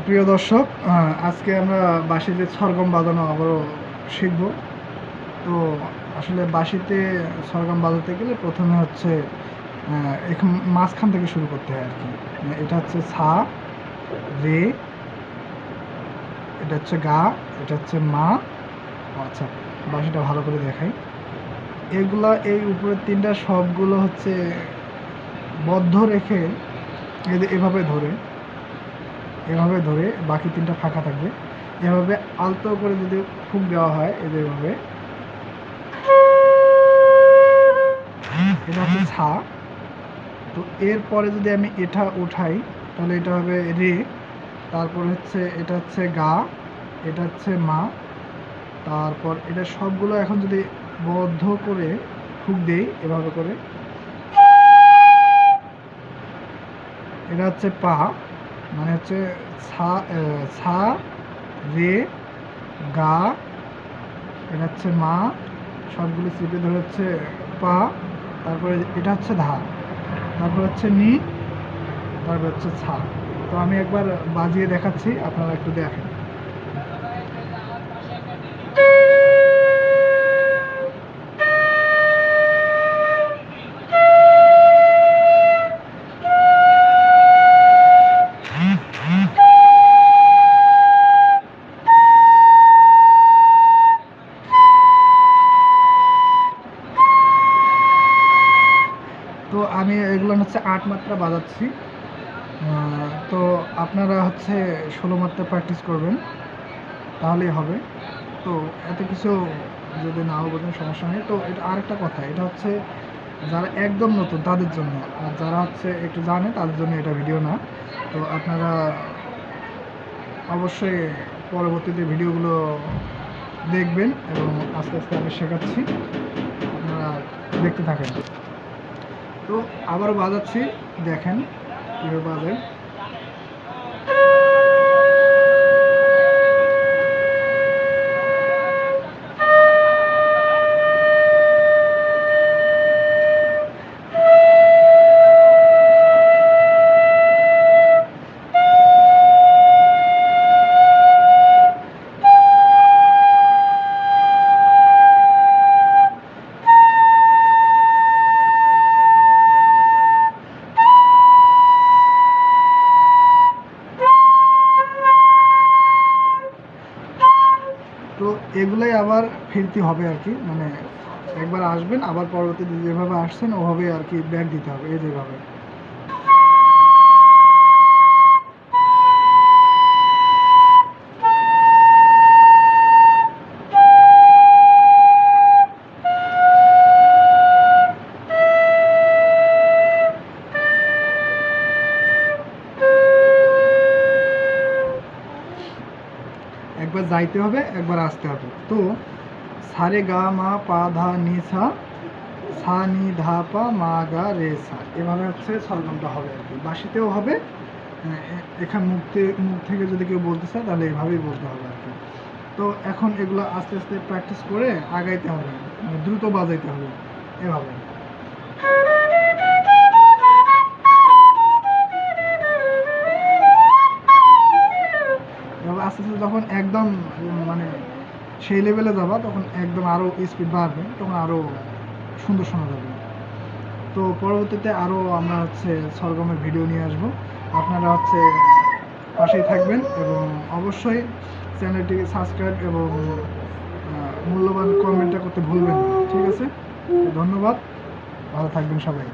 প্রিয় দর্শক আজকে আমরা বাঁশিতে সরগম বাজানো আবারও শিখব। তো আসলে বাঁশিতে সরগম বাজাতে গেলে প্রথমে হচ্ছে মাঝখান থেকে শুরু করতে হয় আর কি। মানে এটা হচ্ছে সা রে, এটা হচ্ছে গা, এটা হচ্ছে মা। আচ্ছা বাঁশিটা ভালো করে দেখাই। এগুলা এই উপরের তিনটা সবগুলো হচ্ছে বদ্ধ রেখে এভাবে ধরে। এভাবে ধরে বাকি তিনটা ফাঁকা থাকবে। এভাবে আলতো করে যদি ফুক দেওয়া হয় এদের এভাবে এটা হচ্ছে ছা। তো এরপরে যদি আমি এটা উঠাই, তাহলে এটা হবে রে। তারপর হচ্ছে, এটা হচ্ছে গা, এটা হচ্ছে মা। তারপর এটা সবগুলো এখন যদি বদ্ধ করে ফুক দেই এভাবে করে। এটা হচ্ছে পা। মানে হচ্ছে সা ছা, রে, গা, এটা হচ্ছে মা, সবগুলো চেপে ধরে হচ্ছে পা, তারপরে এটা হচ্ছে ধা, তারপর হচ্ছে নি, তারপর হচ্ছে ছা। তো আমি একবার বাজিয়ে দেখাচ্ছি, আপনারা একটু দেখেন। হচ্ছে আট মাত্রা বাজাচ্ছি। তো আপনারা হচ্ছে ষোলো মাত্রা প্র্যাকটিস করবেন, তাহলেই হবে। তো এত কিছু যদি নাও বোঝেন সমস্যা নেই। তো এটা আরেকটা কথা, এটা হচ্ছে যারা একদম নতুন, তাদের জন্য। আর যারা হচ্ছে একটু জানে, তাদের জন্য এটা ভিডিও না। তো আপনারা অবশ্যই পরবর্তীতে ভিডিওগুলো দেখবেন এবং আস্তে আস্তে আমি শেখাচ্ছি। আপনারা দেখতে থাকেন। তো আবারও বাজাচ্ছি। দেখেন কীভাবে বাজায়। এগুলাই আবার ফিরতি হবে আর কি মানে একবার আসবেন, আবার পরবর্তীতে যেভাবে আসছেন ওভাবেই আর কি ব্যাগ দিতে হবে, এই যেভাবে। একবার যাইতে হবে, একবার আসতে হবে। তো, সারে গা মা পা ধা নি সা সা নি ধা পা মা গা রে সা এভাবে হচ্ছে সরগমটা হবে আর কি। বাসিতেও হবে এ- এখান মুখ মুখ থেকে যদি কেউ বলতে চায়, তাহলে এভাবেই বলতে হবে আর কি। তো, এখন এগুলো আস্তে আস্তে প্র্যাকটিস করে আগাইতে হবে মানে দ্রুত বাজাইতে হবে, এভাবে। আস্তে আস্তে যখন একদম মানে সেই লেভেলে যাবা, তখন একদম আরও স্পিড বাড়বে, তখন আরও সুন্দর শোনা যাবে। তো পরবর্তীতে আরও আমরা হচ্ছে সরগমের ভিডিও নিয়ে আসব। আপনারা হচ্ছে পাশেই থাকবেন এবং অবশ্যই চ্যানেলটি সাবস্ক্রাইব এবং মূল্যবান কমেন্টটা করতে ভুলবেন না, ঠিক আছে? ধন্যবাদ, ভালো থাকবেন সবাই।